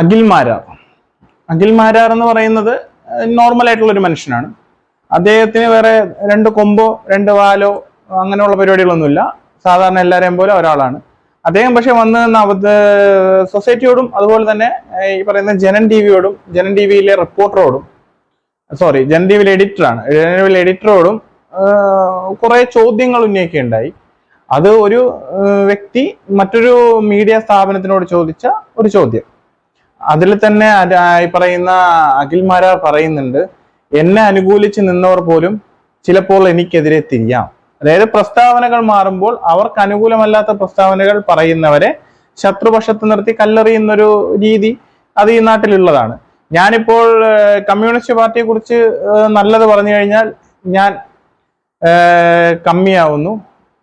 അഖിൽ മാരാർ. അഖിൽ മാരാർ എന്ന് പറയുന്നത് നോർമൽ ആയിട്ടുള്ള ഒരു മനുഷ്യനാണ്. അദ്ദേഹത്തിന് വേറെ രണ്ട് കൊമ്പോ രണ്ട് വാലോ അങ്ങനെയുള്ള പരിപാടികളൊന്നുമില്ല. സാധാരണ എല്ലാവരെയും പോലെ ഒരാളാണ്. അദ്ദേഹം പക്ഷെ വന്ന് അവത് സൊസൈറ്റിയോടും അതുപോലെ തന്നെ ഈ പറയുന്ന ജനൻ ടി വിയോടും ജനൻ ടി വിയിലെ റിപ്പോർട്ടറോടും സോറി ജനൻ ടി വിയിലെ എഡിറ്ററാണ് ജനൻ ടി വിയിലെ എഡിറ്ററോടും കുറെ ചോദ്യങ്ങൾ ഉന്നയിക്കുകയുണ്ടായി. അത് ഒരു വ്യക്തി മറ്റൊരു മീഡിയ സ്ഥാപനത്തിനോട് ചോദിച്ച ഒരു ചോദ്യം. അതിൽ തന്നെ ഈ പറയുന്ന അഖിൽമാരാർ പറയുന്നുണ്ട് എന്നെ അനുകൂലിച്ച് നിന്നവർ പോലും ചിലപ്പോൾ എനിക്കെതിരെ തിരിയാം. അതായത് പ്രസ്താവനകൾ മാറുമ്പോൾ അവർക്ക് അനുകൂലമല്ലാത്ത പ്രസ്താവനകൾ പറയുന്നവരെ ശത്രുപക്ഷത്ത് നിർത്തി കല്ലെറിയുന്നൊരു രീതി അത് ഈ നാട്ടിലുള്ളതാണ്. ഞാനിപ്പോൾ കമ്മ്യൂണിസ്റ്റ് പാർട്ടിയെ കുറിച്ച് നല്ലത് പറഞ്ഞു കഴിഞ്ഞാൽ ഞാൻ കമ്മിയാവുന്നു.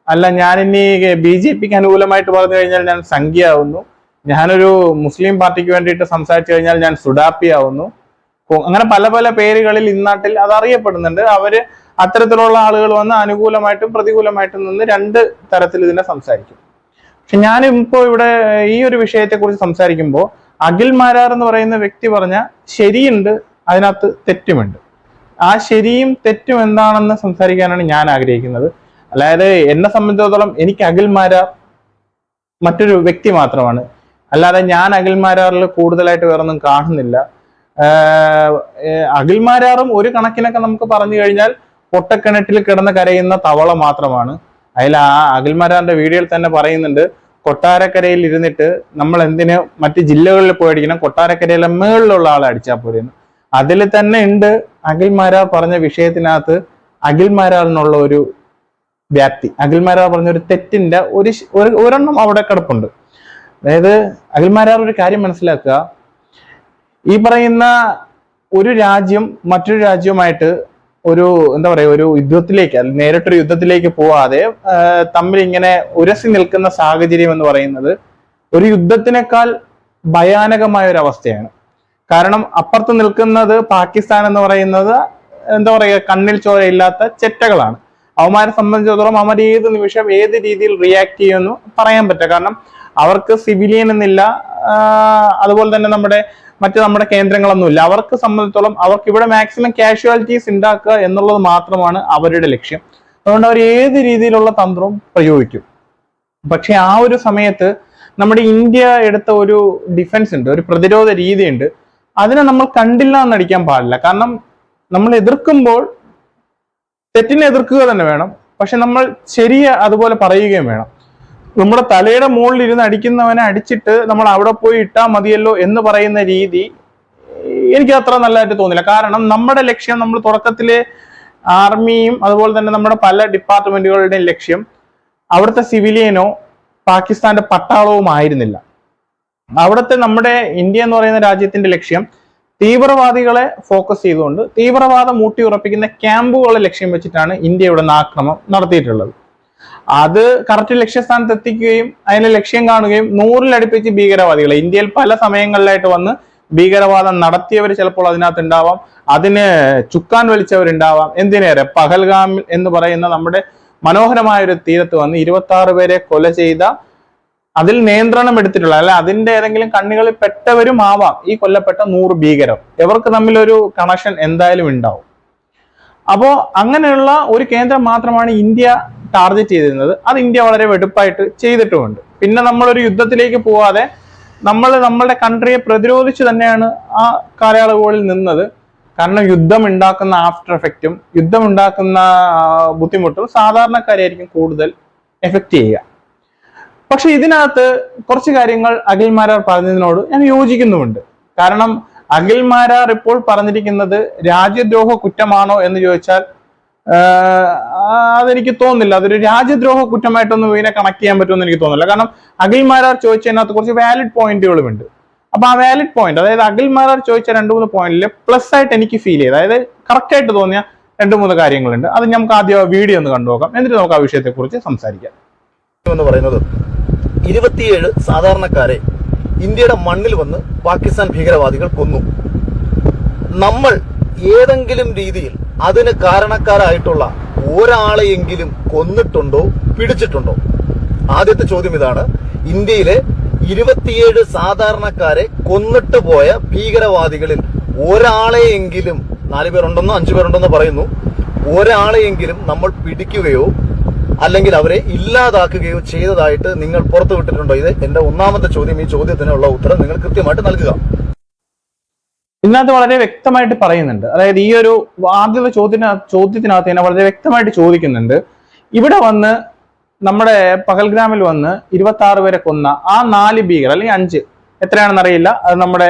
അല്ല ഞാനിനി ബി ജെ പിക്ക് അനുകൂലമായിട്ട് പറഞ്ഞു കഴിഞ്ഞാൽ ഞാൻ സംഖ്യയാവുന്നു. ഞാനൊരു മുസ്ലിം പാർട്ടിക്ക് വേണ്ടിയിട്ട് സംസാരിച്ചു കഴിഞ്ഞാൽ ഞാൻ സുഡാപ്പി ആവുന്നു അങ്ങനെ പല പല പേരുകളിൽ ഇന്നാട്ടിൽ അത് അറിയപ്പെടുന്നുണ്ട് അവർ അത്തരത്തിലുള്ള ആളുകൾ വന്ന് അനുകൂലമായിട്ടും പ്രതികൂലമായിട്ടും നിന്ന് രണ്ട് തരത്തിൽ ഇതിനെ സംസാരിക്കും. പക്ഷെ ഞാൻ ഇപ്പോ ഇവിടെ ഈ ഒരു വിഷയത്തെ കുറിച്ച് സംസാരിക്കുമ്പോൾ അഖിൽ മാരാർ എന്ന് പറയുന്ന വ്യക്തി പറഞ്ഞ ശരിയുണ്ട് അതിനകത്ത് തെറ്റുമുണ്ട്. ആ ശരിയും തെറ്റും എന്താണെന്ന് സംസാരിക്കാനാണ് ഞാൻ ആഗ്രഹിക്കുന്നത്. അതായത് എന്നെ സംബന്ധിച്ചിടത്തോളം എനിക്ക് അഖിൽ മാരാർ മറ്റൊരു വ്യക്തി മാത്രമാണ്. അല്ലാതെ ഞാൻ അഖിൽമാരാറിൽ കൂടുതലായിട്ട് വേറൊന്നും കാണുന്നില്ല. അഖിൽമാരാറും ഒരു കണക്കിനൊക്കെ നമുക്ക് പറഞ്ഞു കഴിഞ്ഞാൽ പൊട്ടക്കിണറ്റിൽ കിടന്ന് കരയുന്ന തവള മാത്രമാണ്. അതിൽ ആ അഖിൽമാരാറിന്റെ വീഡിയോയിൽ തന്നെ പറയുന്നുണ്ട് കൊട്ടാരക്കരയിൽ ഇരുന്നിട്ട് നമ്മൾ എന്തിന് മറ്റ് ജില്ലകളിൽ പോയി അടിക്കണം കൊട്ടാരക്കരയിലെ മേളിലുള്ള ആളെ അടിച്ചാൽ പോരെന്ന്. അതിൽ തന്നെ ഉണ്ട് അഖിൽമാരാർ പറഞ്ഞ വിഷയത്തിനകത്ത് അഖിൽമാരാറിനുള്ള ഒരു വ്യാപ്തി. അഖിൽമാരാർ പറഞ്ഞ ഒരു തെറ്റിന്റെ ഒരു- ഒരെണ്ണം അവിടെ കിടപ്പുണ്ട്. അതായത് അഖിൽമാരാർ ഒരു കാര്യം മനസ്സിലാക്കുക. ഈ പറയുന്ന ഒരു രാജ്യം മറ്റൊരു രാജ്യവുമായിട്ട് ഒരു എന്താ പറയുക ഒരു യുദ്ധത്തിലേക്ക് നേരിട്ടൊരു യുദ്ധത്തിലേക്ക് പോവാതെ തമ്മിൽ ഇങ്ങനെ ഉരസി നിൽക്കുന്ന സാഹചര്യം എന്ന് പറയുന്നത് ഒരു യുദ്ധത്തിനേക്കാൾ ഭയാനകമായ ഒരു അവസ്ഥയാണ്. കാരണം അപ്പുറത്ത് നിൽക്കുന്നത് പാകിസ്ഥാൻ എന്ന് പറയുന്നത് എന്താ പറയുക കണ്ണിൽ ചോരയില്ലാത്ത ചെറ്റകളാണ്. അവന്മാരെ സംബന്ധിച്ചിടത്തോളം അവർ ഏത് നിമിഷം ഏത് രീതിയിൽ റിയാക്ട് ചെയ്യുമെന്ന് പറയാൻ പറ്റുക കാരണം അവർക്ക് സിവിലിയൻ എന്നില്ല അതുപോലെ തന്നെ നമ്മുടെ മറ്റ് നമ്മുടെ കേന്ദ്രങ്ങളൊന്നുമില്ല അവർക്ക് സംബന്ധിച്ചിടത്തോളം അവർക്ക് ഇവിടെ മാക്സിമം കാഷ്വാലിറ്റീസ് ഉണ്ടാക്കുക എന്നുള്ളത് മാത്രമാണ് അവരുടെ ലക്ഷ്യം. അതുകൊണ്ട് അവർ ഏത് രീതിയിലുള്ള തന്ത്രവും പ്രയോഗിക്കും. പക്ഷെ ആ ഒരു സമയത്ത് നമ്മുടെ ഇന്ത്യ എടുത്ത ഒരു ഡിഫൻസ് ഉണ്ട് ഒരു പ്രതിരോധ രീതിയുണ്ട്. അതിനെ നമ്മൾ കണ്ടില്ല എന്നടിക്കാൻ പാടില്ല. കാരണം നമ്മൾ എതിർക്കുമ്പോൾ തെറ്റിനെ എതിർക്കുക തന്നെ വേണം. പക്ഷെ നമ്മൾ ശരിയെ അതുപോലെ പറയുകയും വേണം. നമ്മുടെ തലയുടെ മുകളിൽ ഇരുന്ന് അടിക്കുന്നവനെ അടിച്ചിട്ട് നമ്മൾ അവിടെ പോയി ഇട്ടാൽ മതിയല്ലോ എന്ന് പറയുന്ന രീതി എനിക്ക് അത്ര നല്ലതായിട്ട് തോന്നില്ല. കാരണം നമ്മുടെ ലക്ഷ്യം നമ്മൾ തുടക്കത്തിലെ ആർമിയും അതുപോലെ തന്നെ നമ്മുടെ പല ഡിപ്പാർട്ട്മെന്റുകളുടെയും ലക്ഷ്യം അവിടുത്തെ സിവിലിയനോ പാകിസ്ഥാന്റെ പട്ടാളവും ആയിരുന്നില്ല അവിടുത്തെ നമ്മുടെ ഇന്ത്യ എന്ന് പറയുന്ന രാജ്യത്തിന്റെ ലക്ഷ്യം തീവ്രവാദികളെ ഫോക്കസ് ചെയ്തുകൊണ്ട് തീവ്രവാദം ഊട്ടി ഉറപ്പിക്കുന്ന ക്യാമ്പുകളെ ലക്ഷ്യം വെച്ചിട്ടാണ് ഇന്ത്യ ഇവിടെ നിന്ന് ആക്രമണം നടത്തിയിട്ടുള്ളത്. അത് കറക്റ്റ് ലക്ഷ്യസ്ഥാനത്ത് എത്തിക്കുകയും അതിനെ ലക്ഷ്യം കാണുകയും നൂറിലടുപ്പിച്ച് ഭീകരവാദികളെ ഇന്ത്യയിൽ പല സമയങ്ങളിലായിട്ട് വന്ന് ഭീകരവാദം നടത്തിയവർ ചിലപ്പോൾ അതിനകത്ത് ഉണ്ടാവാം അതിന് ചുക്കാൻ വലിച്ചവരുണ്ടാവാം എന്തിനേറെ പഹൽഗാമിൽ എന്ന് പറയുന്ന നമ്മുടെ മനോഹരമായ ഒരു തീരത്ത് വന്ന് ഇരുപത്തി ആറ് പേരെ കൊല ചെയ്ത അതിൽ നിയന്ത്രണം എടുത്തിട്ടുള്ള അല്ല അതിന്റെ ഏതെങ്കിലും കണ്ണുകളിൽ പെട്ടവരും ആവാം ഈ കൊല്ലപ്പെട്ട നൂറ് ഭീകരം ഇവർക്ക് തമ്മിലൊരു കണക്ഷൻ എന്തായാലും ഉണ്ടാവും. അപ്പോ അങ്ങനെയുള്ള ഒരു കേന്ദ്രം മാത്രമാണ് ഇന്ത്യ ടാർഗറ്റ് ചെയ്തിരുന്നത്. അത് ഇന്ത്യ വളരെ വെടുപ്പായിട്ട് ചെയ്തിട്ടുമുണ്ട്. പിന്നെ നമ്മളൊരു യുദ്ധത്തിലേക്ക് പോവാതെ നമ്മൾ നമ്മളുടെ കൺട്രിയെ പ്രതിരോധിച്ച് തന്നെയാണ് ആ കാലയളവുകളിൽ നിന്നത്. കാരണം യുദ്ധം ഉണ്ടാക്കുന്ന ആഫ്റ്റർ എഫക്റ്റും യുദ്ധം ഉണ്ടാക്കുന്ന ബുദ്ധിമുട്ടും സാധാരണക്കാരെയായിരിക്കും കൂടുതൽ എഫക്റ്റ് ചെയ്യുക. പക്ഷെ ഇതിനകത്ത് കുറച്ച് കാര്യങ്ങൾ അഖിൽമാരാർ പറഞ്ഞതിനോട് ഞാൻ യോജിക്കുന്നുമുണ്ട്. കാരണം അഖിൽമാരാർ ഇപ്പോൾ പറഞ്ഞിരിക്കുന്നത് രാജ്യദ്രോഹ കുറ്റമാണോ എന്ന് ചോദിച്ചാൽ അതെനിക്ക് തോന്നുന്നില്ല. അതൊരു രാജ്യദ്രോഹ കുറ്റമായിട്ടൊന്നും ഇതിനെ കണക്ട് ചെയ്യാൻ പറ്റുമെന്ന് എനിക്ക് തോന്നുന്നില്ല. കാരണം അഖിൽമാരാർ ചോദിച്ചതിനകത്ത് കുറച്ച് വാലിഡ് പോയിന്റുകളും ഉണ്ട് അപ്പൊ ആ വാലിഡ് പോയിന്റ് അതായത് അഖിൽമാരാർ ചോദിച്ച രണ്ട് മൂന്ന് പോയിന്റിൽ പ്ലസ് ആയിട്ട് എനിക്ക് ഫീൽ ചെയ്ത് അതായത് കറക്റ്റ് ആയിട്ട് തോന്നിയ രണ്ട് മൂന്ന് കാര്യങ്ങളുണ്ട്. അത് നമുക്ക് ആദ്യം വീഡിയോ ഒന്ന് കണ്ടു നോക്കാം എന്നിട്ട് നമുക്ക് ആ വിഷയത്തെ കുറിച്ച് സംസാരിക്കാം. എന്ന് പറയുന്നത് ഇരുപത്തിയേഴ് സാധാരണക്കാരെ ഇന്ത്യയുടെ മണ്ണിൽ വന്ന് പാകിസ്ഥാൻ ഭീകരവാദികൾ കൊന്നു. നമ്മൾ ഏതെങ്കിലും രീതിയിൽ അതിന് കാരണക്കാരായിട്ടുള്ള ഒരാളെയെങ്കിലും കൊന്നിട്ടുണ്ടോ പിടിച്ചിട്ടുണ്ടോ? ആദ്യത്തെ ചോദ്യം ഇതാണ്. ഇന്ത്യയിലെ ഇരുപത്തിയേഴ് സാധാരണക്കാരെ കൊന്നിട്ട് പോയ ഭീകരവാദികളിൽ ഒരാളെയെങ്കിലും നാല് പേരുണ്ടെന്നോ അഞ്ചു പേരുണ്ടെന്നോ പറയുന്നു. ഒരാളെയെങ്കിലും നമ്മൾ പിടിക്കുകയോ അല്ലെങ്കിൽ അവരെ ഇല്ലാതാക്കുകയോ ചെയ്തതായിട്ട് നിങ്ങൾ പുറത്തു വിട്ടിട്ടുണ്ടോ? ഇത് എന്റെ ഒന്നാമത്തെ ചോദ്യം ഈ ചോദ്യത്തിനുള്ള ഉത്തരം നിങ്ങൾ കൃത്യമായിട്ട് നൽകുക. ഇതിനകത്ത് വളരെ വ്യക്തമായിട്ട് പറയുന്നുണ്ട്. അതായത് ഈ ഒരു ആദ്യത്തെ ചോദ്യത്തിന ചോദ്യത്തിനകത്ത് തന്നെ വളരെ വ്യക്തമായിട്ട് ചോദിക്കുന്നുണ്ട്. ഇവിടെ വന്ന് നമ്മുടെ പകൽഗ്രാമിൽ വന്ന് ഇരുപത്തി ആറ് പേരെ കൊന്ന ആ നാല് ഭീകർ അല്ലെങ്കിൽ അഞ്ച് എത്രയാണെന്ന് അറിയില്ല. അത് നമ്മുടെ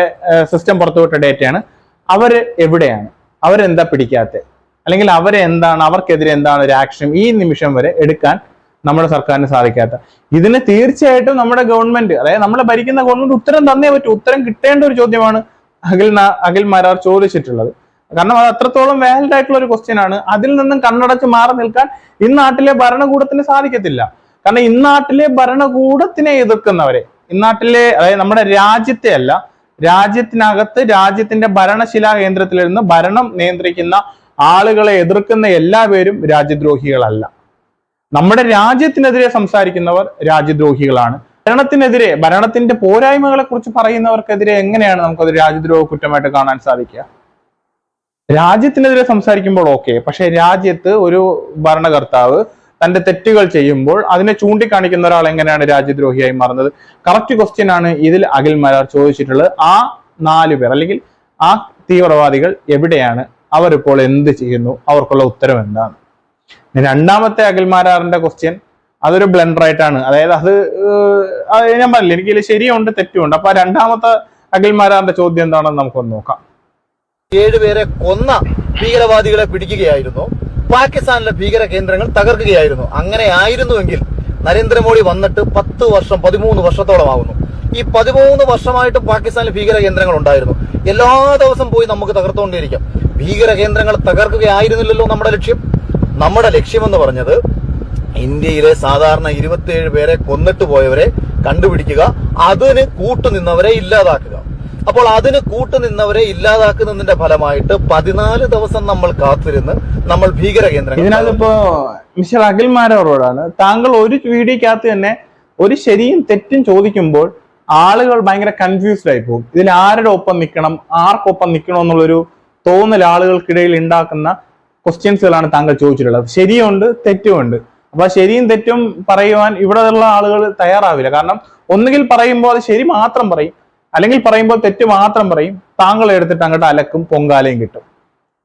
സിസ്റ്റം പുറത്തുവിട്ട ഡേറ്റയാണ് അവർ എവിടെയാണ്? അവരെന്താ പിടിക്കാത്തത് അല്ലെങ്കിൽ അവരെ എന്താണ് അവർക്കെതിരെ എന്താണ് ഒരു ആക്ഷൻ ഈ നിമിഷം വരെ എടുക്കാൻ നമ്മുടെ സർക്കാരിന് സാധിക്കാത്ത. ഇതിന് തീർച്ചയായിട്ടും നമ്മുടെ ഗവൺമെന്റ് അതായത് നമ്മളെ ഭരിക്കുന്ന ഗവൺമെന്റ് ഉത്തരം തന്നേ പറ്റൂ. ഉത്തരം കിട്ടേണ്ട ഒരു ചോദ്യമാണ് അഖിൽ അഖിൽ മാരാർ ചോദിച്ചിട്ടുള്ളത്. കാരണം അത് അത്രത്തോളം വാലിഡ് ആയിട്ടുള്ള ഒരു ക്വസ്റ്റ്യൻ ആണ്. അതിൽ നിന്നും കണ്ണടച്ച് മാറി നിൽക്കാൻ ഇന്നാട്ടിലെ ഭരണകൂടത്തിന് സാധിക്കത്തില്ല. കാരണം ഇന്നാട്ടിലെ ഭരണകൂടത്തിനെ എതിർക്കുന്നവരെ ഇന്നാട്ടിലെ അതായത് നമ്മുടെ രാജ്യത്തെ അല്ല രാജ്യത്തിനകത്ത് രാജ്യത്തിന്റെ ഭരണശിലാ കേന്ദ്രത്തിലിരുന്ന് ഭരണം നിയന്ത്രിക്കുന്ന ആളുകളെ എതിർക്കുന്ന എല്ലാവരും രാജ്യദ്രോഹികളല്ല. നമ്മുടെ രാജ്യത്തിനെതിരെ സംസാരിക്കുന്നവർ രാജ്യദ്രോഹികളാണ്. ഭരണത്തിനെതിരെ ഭരണത്തിന്റെ പോരായ്മകളെ കുറിച്ച് പറയുന്നവർക്കെതിരെ എങ്ങനെയാണ് നമുക്കത് രാജ്യദ്രോഹ കുറ്റമായിട്ട് കാണാൻ സാധിക്കുക? രാജ്യത്തിനെതിരെ സംസാരിക്കുമ്പോൾ ഓക്കെ പക്ഷെ രാജ്യത്ത് ഒരു ഭരണകർത്താവ് തന്റെ തെറ്റുകൾ ചെയ്യുമ്പോൾ അതിനെ ചൂണ്ടിക്കാണിക്കുന്ന ഒരാൾ എങ്ങനെയാണ് രാജ്യദ്രോഹിയായി മാറുന്നത്? കറക്റ്റ് ക്വസ്റ്റ്യൻ ആണ് ഇതിൽ അഖിൽ മരാർ ചോദിച്ചിട്ടുള്ളത്. ആ നാല് പേർ അല്ലെങ്കിൽ ആ തീവ്രവാദികൾ എവിടെയാണ് അവരിപ്പോൾ എന്ത് ചെയ്യുന്നു? അവർക്കുള്ള ഉത്തരം എന്താണ്? രണ്ടാമത്തെ അഖിൽ മാരാറിന്റെ ക്വസ്റ്റ്യൻ അതൊരു ബ്ലണ്ടർ ആയിട്ടാണ്. അതായത് അത് ഞാൻ പറഞ്ഞില്ല എനിക്ക് ശരിയുണ്ട് തെറ്റുമുണ്ട് അപ്പൊ രണ്ടാമത്തെ അഖിൽ മാരാറിന്റെ ചോദ്യം എന്താണെന്ന് നമുക്കൊന്ന് നോക്കാം. ഏഴുപേരെ കൊന്ന ഭീകരവാദികളെ പിടിക്കുകയായിരുന്നു. പാകിസ്ഥാനിലെ ഭീകര കേന്ദ്രങ്ങൾ തകർക്കുകയായിരുന്നു. അങ്ങനെ ആയിരുന്നുവെങ്കിൽ നരേന്ദ്രമോദി വന്നിട്ട് പത്ത് വർഷം പതിമൂന്ന് വർഷത്തോളം ആവുന്നു ഈ പതിമൂന്ന് വർഷമായിട്ട് പാകിസ്ഥാനിൽ ഭീകര കേന്ദ്രങ്ങൾ ഉണ്ടായിരുന്നു. എല്ലാ ദിവസം പോയി നമുക്ക് തകർത്തുകൊണ്ടിരിക്കാം ഭീകര കേന്ദ്രങ്ങൾ തകർക്കുകയായിരുന്നില്ലല്ലോ നമ്മുടെ ലക്ഷ്യം. നമ്മുടെ ലക്ഷ്യമെന്ന് പറഞ്ഞത് ഇന്ത്യയിലെ സാധാരണ ഇരുപത്തിയേഴ് പേരെ കൊന്നിട്ട് പോയവരെ കണ്ടുപിടിക്കുക അതിന് കൂട്ടുനിന്നവരെ ഇല്ലാതാക്കുക. അപ്പോൾ അതിന് കൂട്ടുനിന്നവരെ ഇല്ലാതാക്കുന്നതിന്റെ ഫലമായിട്ട് പതിനാല് ദിവസം നമ്മൾ കാത്തിരുന്ന് നമ്മൾ ഭീകര കേന്ദ്രങ്ങൾ ഇതിനകത്തിപ്പോ മിസ്റ്റർ അഖിൽമാരോടാണ് താങ്കൾ ഒരു വീഡിയോക്കകത്ത് തന്നെ ഒരു ശരിയും തെറ്റും ചോദിക്കുമ്പോൾ ആളുകൾ ഭയങ്കര കൺഫ്യൂസ്ഡ് ആയി പോകും. ഇതിൽ ആരുടെ ഒപ്പം നിൽക്കണം ആർക്കൊപ്പം നിൽക്കണം എന്നുള്ളൊരു തോന്നൽ ആളുകൾക്കിടയിൽ ഉണ്ടാക്കുന്ന ക്വസ്റ്റ്യൻസുകളാണ് താങ്കൾ ചോദിച്ചിട്ടുള്ളത്. ശരിയുണ്ട് തെറ്റുമുണ്ട്. അപ്പൊ ശരിയും തെറ്റും പറയുവാൻ ഇവിടെ ഉള്ള ആളുകൾ തയ്യാറാവില്ല. കാരണം ഒന്നുകിൽ പറയുമ്പോൾ അത് ശരി മാത്രം പറയും അല്ലെങ്കിൽ പറയുമ്പോൾ തെറ്റ് മാത്രം പറയും. താങ്കൾ എടുത്തിട്ട് അങ്ങോട്ട് അലക്കും പൊങ്കാലയും കിട്ടും.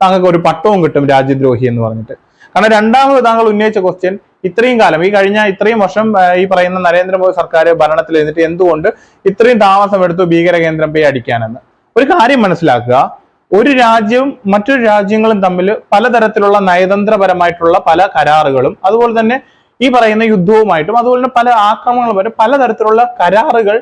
താങ്കൾക്ക് ഒരു പട്ടവും കിട്ടും രാജ്യദ്രോഹി എന്ന് പറഞ്ഞിട്ട്. കാരണം രണ്ടാമത് താങ്കൾ ഉന്നയിച്ച ക്വസ്റ്റ്യൻ ഇത്രയും കാലം ഈ കഴിഞ്ഞ ഇത്രയും വർഷം ഈ പറയുന്ന നരേന്ദ്രമോദി സർക്കാർ ഭരണത്തിൽ ഇരുന്നിട്ട് എന്തുകൊണ്ട് ഇത്രയും താമസം എടുത്തു ഭീകര കേന്ദ്രം പോയി അടിക്കാനെന്ന്. ഒരു കാര്യം മനസ്സിലാക്കുക ഒരു രാജ്യവും മറ്റൊരു രാജ്യങ്ങളും തമ്മിൽ പലതരത്തിലുള്ള നയതന്ത്രപരമായിട്ടുള്ള പല കരാറുകളും അതുപോലെ തന്നെ ഈ പറയുന്ന യുദ്ധവുമായിട്ടും അതുപോലെ തന്നെ പല ആക്രമണങ്ങളും വരെ പലതരത്തിലുള്ള കരാറുകൾ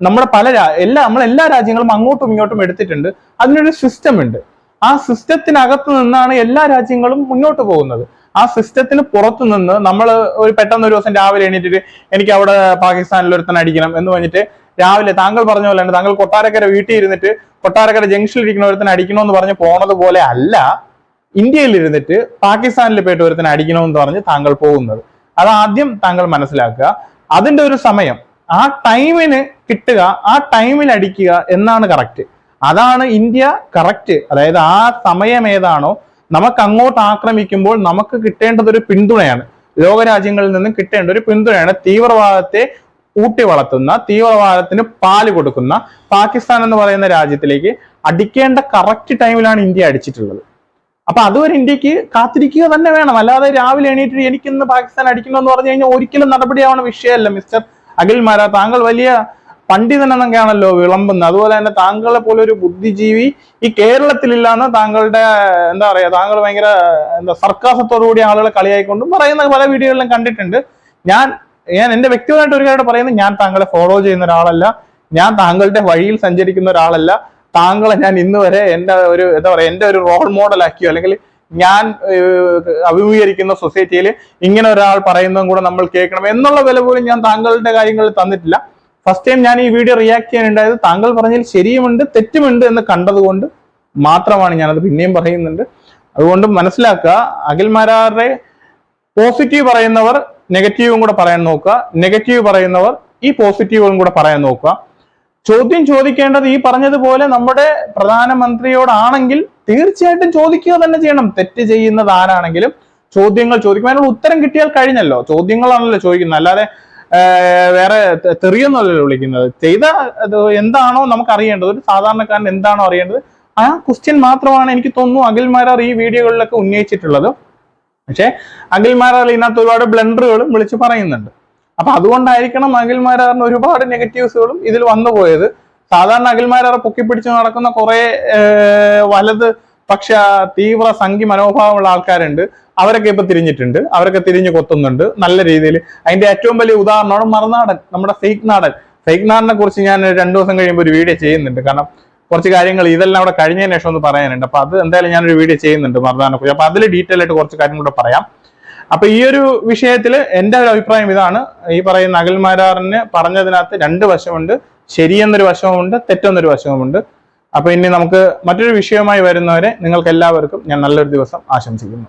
നമ്മുടെ പല എല്ലാ നമ്മൾ എല്ലാ രാജ്യങ്ങളും അങ്ങോട്ടും ഇങ്ങോട്ടും എടുത്തിട്ടുണ്ട്. അതിനൊരു സിസ്റ്റം ഉണ്ട്. ആ സിസ്റ്റത്തിനകത്ത് നിന്നാണ് എല്ലാ രാജ്യങ്ങളും മുന്നോട്ട് പോകുന്നത്. ആ സിസ്റ്റത്തിന് പുറത്തു നിന്ന് നമ്മൾ ഒരു പെട്ടെന്ന് ഒരു ദിവസം രാവിലെ എണീറ്റിട്ട് എനിക്ക് അവിടെ പാകിസ്ഥാനിൽ ഒരുത്തൻ അടിക്കണം എന്ന് പറഞ്ഞിട്ട് രാവിലെ താങ്കൾ പറഞ്ഞ പോലെ തന്നെ താങ്കൾ കൊട്ടാരക്കര വീട്ടിൽ ഇരുന്നിട്ട് കൊട്ടാരക്കര ജംഗ്ഷനിൽ ഇരിക്കുന്ന ഒരുത്തിന് അടിക്കണമെന്ന് പറഞ്ഞ് പോണത് പോലെ അല്ല ഇന്ത്യയിൽ ഇരുന്നിട്ട് പാകിസ്ഥാനിൽ പോയിട്ട് ഒരുത്തിന് അടിക്കണമെന്ന് പറഞ്ഞ് താങ്കൾ പോകുന്നത്. അത് ആദ്യം താങ്കൾ മനസ്സിലാക്കുക. അതിന്റെ ഒരു സമയം ആ ടൈമിന് കിട്ടുക ആ ടൈമിൽ അടിക്കുക എന്നാണ് കറക്റ്റ് അതാണ് ഇന്ത്യ കറക്റ്റ് അതായത് ആ സമയം ഏതാണോ നമുക്ക് അങ്ങോട്ട് ആക്രമിക്കുമ്പോൾ നമുക്ക് കിട്ടേണ്ടത് ഒരു പിന്തുണയാണ്. ലോകരാജ്യങ്ങളിൽ നിന്നും കിട്ടേണ്ട ഒരു പിന്തുണയാണ് തീവ്രവാദത്തെ ഊട്ടി വളർത്തുന്ന തീവ്രവാദത്തിന് പാൽ കൊടുക്കുന്ന പാകിസ്ഥാൻ എന്ന് പറയുന്ന രാജ്യത്തിലേക്ക് അടിക്കേണ്ട കറക്റ്റ് ടൈമിലാണ് ഇന്ത്യ അടിച്ചിട്ടുള്ളത്. അപ്പൊ അതുവരെ ഇന്ത്യയ്ക്ക് കാത്തിരിക്കുക തന്നെ വേണം. അല്ലാതെ രാവിലെ എണീറ്റ് എനിക്കിന്ന് പാകിസ്ഥാൻ അടിക്കണം എന്ന് പറഞ്ഞു കഴിഞ്ഞാൽ ഒരിക്കലും നടപടിയാവണ വിഷയമല്ല മിസ്റ്റർ അഖിൽ മാര. താങ്കൾ വലിയ പണ്ഡിതൻ എന്നൊക്കെയാണല്ലോ വിളമ്പുന്നത്. അതുപോലെ തന്നെ താങ്കളെ പോലെ ഒരു ബുദ്ധിജീവി ഈ കേരളത്തിലില്ലാന്ന് താങ്കളുടെ എന്താ പറയാ താങ്കൾ ഭയങ്കര എന്താ സർക്കാസത്തോടു കൂടി ആളുകളെ കളിയായിക്കൊണ്ടും പറയുന്ന പല വീഡിയോകളിലും കണ്ടിട്ടുണ്ട്. ഞാൻ ഞാൻ എന്റെ വ്യക്തിപരമായിട്ട് ഒരു കാര്യം പറയുന്നത് ഞാൻ താങ്കളെ ഫോളോ ചെയ്യുന്ന ഒരാളല്ല. ഞാൻ താങ്കളുടെ വഴിയിൽ സഞ്ചരിക്കുന്ന ഒരാളല്ല. താങ്കളെ ഞാൻ ഇന്ന് വരെ എന്റെ ഒരു എന്താ പറയാ എന്റെ ഒരു റോൾ മോഡൽ ആക്കിയോ അല്ലെങ്കിൽ ഞാൻ അഭിമുഖീകരിക്കുന്ന സൊസൈറ്റിയിൽ ഇങ്ങനെ ഒരാൾ പറയുന്നതും കൂടെ നമ്മൾ കേൾക്കണം എന്നുള്ള വില പോലും ഞാൻ താങ്കളുടെ കാര്യങ്ങളിൽ തന്നിട്ടില്ല. ഫസ്റ്റ് ടൈം ഞാൻ ഈ വീഡിയോ റിയാക്ട് ചെയ്യാനുണ്ടായത് താങ്കൾ പറഞ്ഞതിൽ ശരിയുമുണ്ട് തെറ്റുമുണ്ട് എന്ന് കണ്ടതുകൊണ്ട് മാത്രമാണ് ഞാനത് പിന്നെയും പറയുന്നുണ്ട്. അതുകൊണ്ട് മനസ്സിലാക്കുക അഖിൽമാരാരുടെ പോസിറ്റീവ് പറയുന്നവർ നെഗറ്റീവും കൂടെ പറയാൻ നോക്കുക. നെഗറ്റീവ് പറയുന്നവർ ഈ പോസിറ്റീവും കൂടെ പറയാൻ നോക്കുക. ചോദ്യം ചോദിക്കേണ്ടത് ഈ പറഞ്ഞതുപോലെ നമ്മുടെ പ്രധാനമന്ത്രിയോടാണെങ്കിൽ തീർച്ചയായിട്ടും ചോദിക്കുക തന്നെ ചെയ്യണം. തെറ്റ് ചെയ്യുന്നത് ആരാണെങ്കിലും ചോദ്യങ്ങൾ ചോദിക്കും. അതിനുള്ള ഉത്തരം കിട്ടിയാൽ കഴിഞ്ഞല്ലോ. ചോദ്യങ്ങളാണല്ലോ ചോദിക്കുന്നത്. അല്ലാതെ വേറെ തെറിയൊന്നുമല്ലല്ലോ വിളിക്കുന്നത്. ചെയ്ത എന്താണോ നമുക്ക് അറിയേണ്ടത് ഒരു സാധാരണക്കാരൻ എന്താണോ അറിയേണ്ടത്. ആ ക്വസ്റ്റ്യൻ മാത്രമാണ് എനിക്ക് തോന്നുന്നു അഖിൽമാരാർ ഈ വീഡിയോകളിലൊക്കെ ഉന്നയിച്ചിട്ടുള്ളത്. പക്ഷേ അഖിൽമാരാർ ഇതിനകത്ത് ഒരുപാട് ബ്ലണ്ടറുകളും വിളിച്ച് പറയുന്നുണ്ട്. അപ്പൊ അതുകൊണ്ടായിരിക്കണം അഖിൽമാരാറിന് ഒരുപാട് നെഗറ്റീവ്സുകളും ഇതിൽ വന്നു പോയത്. സാധാരണ അഖിൽമാരാറെ പൊക്കിപ്പിടിച്ച് നടക്കുന്ന കുറെ വലത് പക്ഷ തീവ്ര സംഖ്യ മനോഭാവമുള്ള ആൾക്കാരുണ്ട്. അവരൊക്കെ ഇപ്പൊ തിരിഞ്ഞിട്ടുണ്ട്. അവരൊക്കെ തിരിഞ്ഞു കൊത്തുന്നുണ്ട്. നല്ല രീതിയിൽ അതിന്റെ ഏറ്റവും വലിയ ഉദാഹരണമാണ് മറുനാടൻ നമ്മുടെ ഫെയ്ക്ക് നാടൻ. ഫെയ്ക്ക് നാടിനെ കുറിച്ച് ഞാൻ രണ്ടു ദിവസം കഴിയുമ്പോൾ ഒരു വീഡിയോ ചെയ്യുന്നുണ്ട്. കാരണം കുറച്ച് കാര്യങ്ങൾ ഇതെല്ലാം അവിടെ കഴിഞ്ഞതിന് ശേഷം ഒന്ന് പറയാനുണ്ട്. അപ്പൊ അത് എന്തായാലും ഞാനൊരു വീഡിയോ ചെയ്യുന്നുണ്ട് മറുനാടിനെ കുറിച്ച്. അപ്പൊ അതിൽ ഡീറ്റെയിൽ ആയിട്ട് കുറച്ച് കാര്യം കൂടെ പറയാം. അപ്പൊ ഈ ഒരു വിഷയത്തിൽ എന്റെ ഒരു അഭിപ്രായം ഇതാണ്. ഈ പറയുന്ന അഖിൽമാരാറിന് പറഞ്ഞതിനകത്ത് രണ്ട് വശമുണ്ട്. ശരിയെന്നൊരു വശവുമുണ്ട് തെറ്റെന്നൊരു വശവുമുണ്ട്. അപ്പൊ ഇനി നമുക്ക് മറ്റൊരു വിഷയവുമായി വരുന്നവരെ നിങ്ങൾക്ക് എല്ലാവർക്കും ഞാൻ നല്ലൊരു ദിവസം ആശംസിക്കുന്നു.